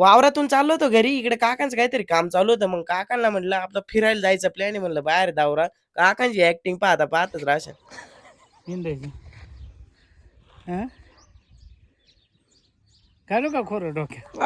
वावरातून चाललो होतो घरी. इकडे काकांचं काहीतरी काम चालू होतं. मग काकांना म्हटलं, "आपलं फिरायला जायचा प्लॅन आहे." म्हणलं, "बाहेर दौरा." काकांची ॲक्टिंग पाहता पाहतच हां घालू का खोरं डोक्यात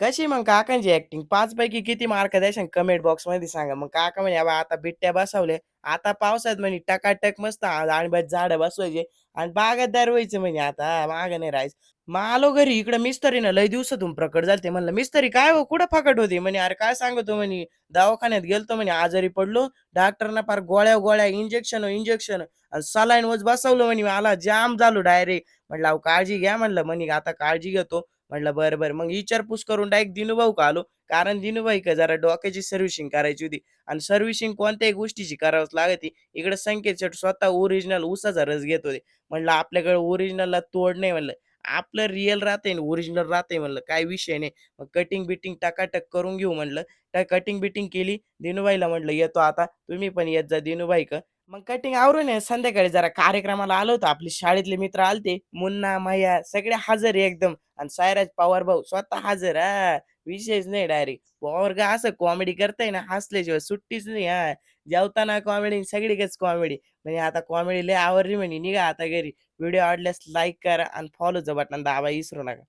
कशी मग काकांची ॲक्टिंग? 5 पैकी किती मार्क द्याल कमेंट बॉक्समध्ये सांगा. मग काका म्हणे, "बाबा आता बिट्ट्या बसवल्या. आता पावसाळ्यात म्हणे टकाटक मस्त आणि झाडं बसवायचे आणि बागायतदार व्हायचं म्हणे आता. माग नाही राहायचं." मग आलो घरी. इकडं मिस्त्रीनं लय दिवसातून प्रकट झालते. म्हणलं, "मिस्त्री काय हो कुठं फकट होती?" म्हणे, "अरे काय सांगतो," म्हणे, "दवाखान्यात गेलतो म्हणे आजारी पडलो. डॉक्टरना फार गोळ्या-गोळ्या, इंजेक्शन-इंजेक्शन सलाईन वज बसवलं म्हणे. मला जाम झालो डायरेक्ट." म्हटलं, "अहो काळजी घ्या." म्हणलं. म्हणे, "आता काळजी घेतो." म्हटलं, "बरं, बरं." मग विचारपूस करून डायरेक्ट दिनूभाऊकडे आलो. कारण दिनूभाई का जरा डोक्याची सर्व्हिसिंग करायची होती आणि सर्व्हिसिंग कोणत्याही गोष्टीची करावंच लागते. इकडे संकेत शेट स्वतः ओरिजिनल उसाचा रस घेत होते. म्हटलं, "आपल्याकडे ओरिजिनलला तोड नाही." म्हणलं. "आपलं रिअल राहतंय ओरिजिनल राहतंय." म्हणलं, "काही विषय नाही." मग कटिंग-बिटिंग टकाटक करून घेऊ म्हणलं. काय कटिंग-बिटिंग केली. दिनूभाईला म्हटलं, "येतो आता. तुम्ही पण येत जा दिनूभाईकडे." मग कटिंग आवरून आहे संध्याकाळी जरा कार्यक्रमाला आलो होतो. आपले शाळेतले मित्र आलते. मुन्ना, माया सगळे हजर आहे एकदम आणि सायराज पवार भाऊ स्वतः हजर. हा विशेष नाही डायरेक्ट. पोरगा असं कॉमेडी करताय ना, हसल्याशिवाय सुट्टीच नाही. हा जेवताना कॉमेडी, सगळीकडेच कॉमेडी. म्हणजे "आता कॉमेडी लय आवरली म्हणे. निघा आता घरी." व्हिडिओ आवडल्यास लाईक करा आणि फॉलोचं बटन दाबा विसरू नका.